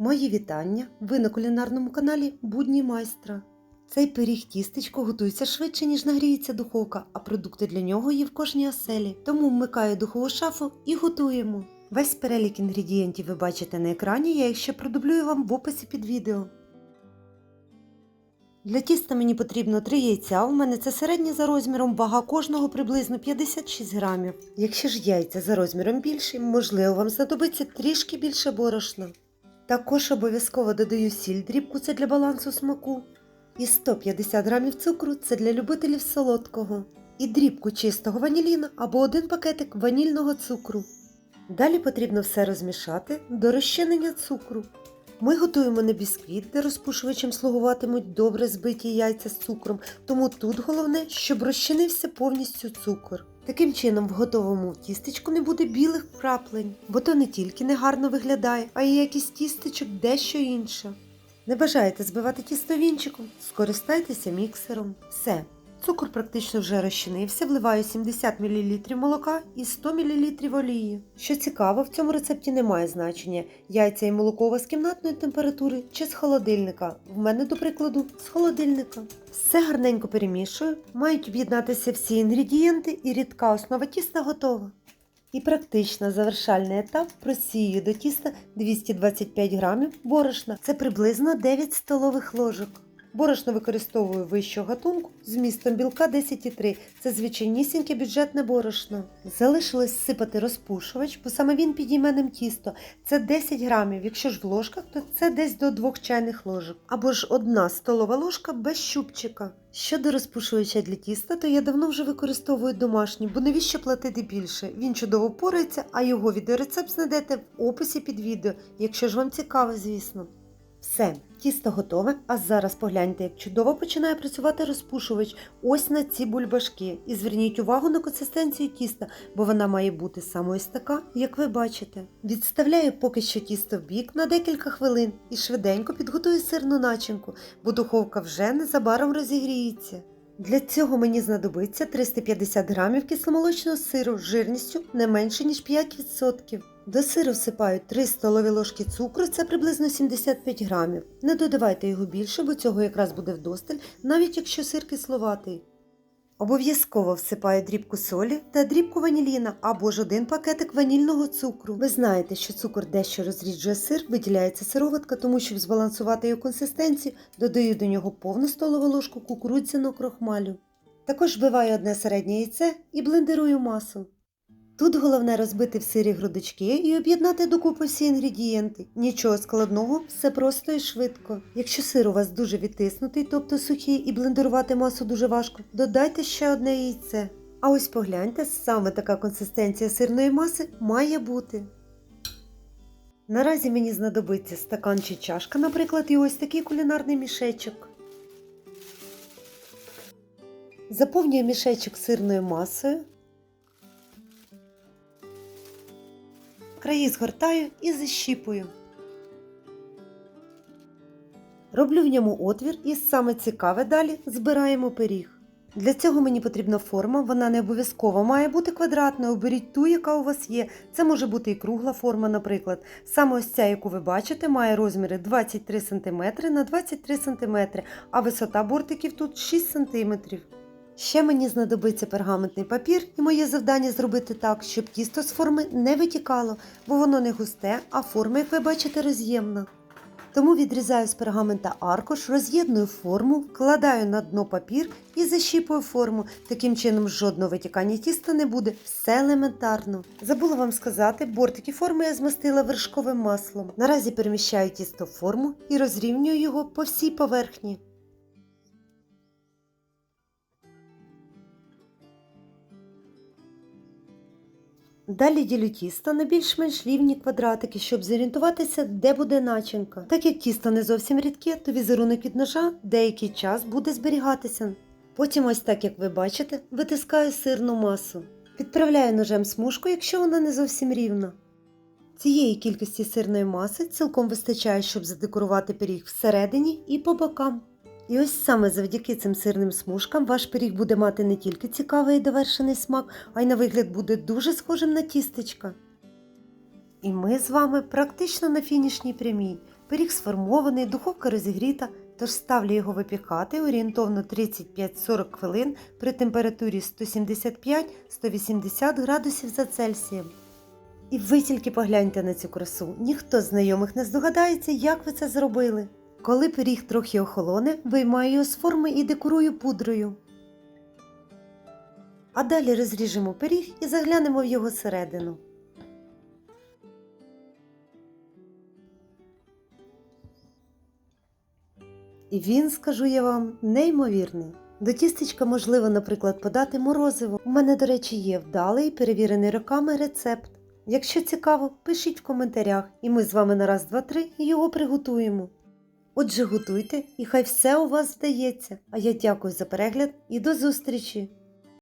Мої вітання! Ви на кулінарному каналі Будні майстра. Цей пиріг тістечко готується швидше, ніж нагріється духовка, а продукти для нього є в кожній оселі. Тому вмикаю духову шафу і готуємо. Весь перелік інгредієнтів ви бачите на екрані, я їх ще продублюю вам в описі під відео. Для тіста мені потрібно 3 яйця. У мене це середнє за розміром, вага кожного приблизно 56 грамів. Якщо ж яйця за розміром більші, можливо, вам знадобиться трішки більше борошна. Також обов'язково додаю сіль дрібку, це для балансу смаку. І 150 грамів цукру це для любителів солодкого. І дрібку чистого ваніліна або один пакетик ванільного цукру. Далі потрібно все розмішати до розчинення цукру. Ми готуємо не бісквіт, де розпушувачем слугуватимуть добре збиті яйця з цукром, тому тут головне, щоб розчинився повністю цукор. Таким чином, в готовому тістечку не буде білих краплень, бо то не тільки негарно виглядає, а й якість тістечок дещо інша. Не бажаєте збивати тісто вінчиком? Скористайтеся міксером. Все. Цукор практично вже розчинився, вливаю 70 мл молока і 100 мл олії. Що цікаво, в цьому рецепті немає значення яйця і молоко вас кімнатної температури чи з холодильника. В мене, до прикладу, з холодильника. Все гарненько перемішую, мають об'єднатися всі інгредієнти і рідка основа тіста готова. І практично завершальний етап просію до тіста 225 грамів борошна. Це приблизно 9 столових ложок. Борошно використовую вищого гатунку з містом білка 10,3. Це звичайнісіньке бюджетне борошно. Залишилось сипати розпушувач, бо саме він підійме ним тісто. Це 10 грамів. Якщо ж в ложках, то це десь до 2 чайних ложок. Або ж одна столова ложка без щупчика. Щодо розпушувача для тіста, то я давно вже використовую домашній, бо навіщо платити більше? Він чудово впорається, а його відеорецепт знайдете в описі під відео, якщо ж вам цікаво, звісно. Все, тісто готове, а зараз погляньте, як чудово починає працювати розпушувач ось на ці бульбашки. І зверніть увагу на консистенцію тіста, бо вона має бути саме така, як ви бачите. Відставляю поки що тісто в бік на декілька хвилин і швиденько підготую сирну начинку, бо духовка вже незабаром розігріється. Для цього мені знадобиться 350 грамів кисломолочного сиру жирністю не менше ніж 5%. До сиру всипаю 3 столові ложки цукру, це приблизно 75 грамів. Не додавайте його більше, бо цього якраз буде вдосталь, навіть якщо сир кисловатий. Обов'язково всипаю дрібку солі та дрібку ваніліна або ж один пакетик ванільного цукру. Ви знаєте, що цукор дещо розріджує сир, виділяється сироватка, тому щоб збалансувати його консистенцію, додаю до нього повну столову ложку кукурудзяного крохмалю. Також вбиваю одне середнє яйце і блендерую масу. Тут головне розбити в сирі грудочки і об'єднати докупи всі інгредієнти. Нічого складного, все просто і швидко. Якщо сир у вас дуже відтиснутий, тобто сухий, і блендерувати масу дуже важко, додайте ще одне яйце. А ось погляньте, саме така консистенція сирної маси має бути. Наразі мені знадобиться стакан чи чашка, наприклад, і ось такий кулінарний мішечок. Заповнюю мішечок сирною масою. Краї згортаю і защіпую. Роблю в ньому отвір і саме цікаве далі збираємо пиріг. Для цього мені потрібна форма, вона не обов'язково має бути квадратною, оберіть ту, яка у вас є. Це може бути і кругла форма, наприклад. Саме ось ця, яку ви бачите, має розміри 23 см на 23 см, а висота бортиків тут 6 см. Ще мені знадобиться пергаментний папір, і моє завдання зробити так, щоб тісто з форми не витікало, бо воно не густе, а форма, як ви бачите, роз'ємна. Тому відрізаю з пергамента аркуш, роз'єдную форму, вкладаю на дно папір і защіпую форму. Таким чином жодного витікання тіста не буде, все елементарно. Забула вам сказати, бортики форми я змастила вершковим маслом. Наразі переміщаю тісто в форму і розрівнюю його по всій поверхні. Далі ділю тісто на більш-менш рівні квадратики, щоб зорієнтуватися, де буде начинка. Так як тісто не зовсім рідке, то візерунок від ножа деякий час буде зберігатися. Потім, ось так як ви бачите, витискаю сирну масу. Підправляю ножем смужку, якщо вона не зовсім рівна. Цієї кількості сирної маси цілком вистачає, щоб задекорувати пиріг всередині і по бокам. І ось саме завдяки цим сирним смужкам ваш пиріг буде мати не тільки цікавий і довершений смак, а й на вигляд буде дуже схожим на тістечка. І ми з вами практично на фінішній прямій. Пиріг сформований, духовка розігріта, тож ставлю його випікати орієнтовно 35-40 хвилин при температурі 175-180 градусів за Цельсієм. І ви тільки погляньте на цю красу. Ніхто з знайомих не здогадається, як ви це зробили. Коли пиріг трохи охолоне, виймаю його з форми і декорую пудрою. А далі розріжемо пиріг і заглянемо в його середину. І він, скажу я вам, неймовірний. До тістечка можливо, наприклад, подати морозиво. У мене, до речі, є вдалий перевірений роками рецепт. Якщо цікаво, пишіть в коментарях, і ми з вами на раз, два, три його приготуємо. Отже, готуйте, і хай все у вас вдається. А я дякую за перегляд і до зустрічі!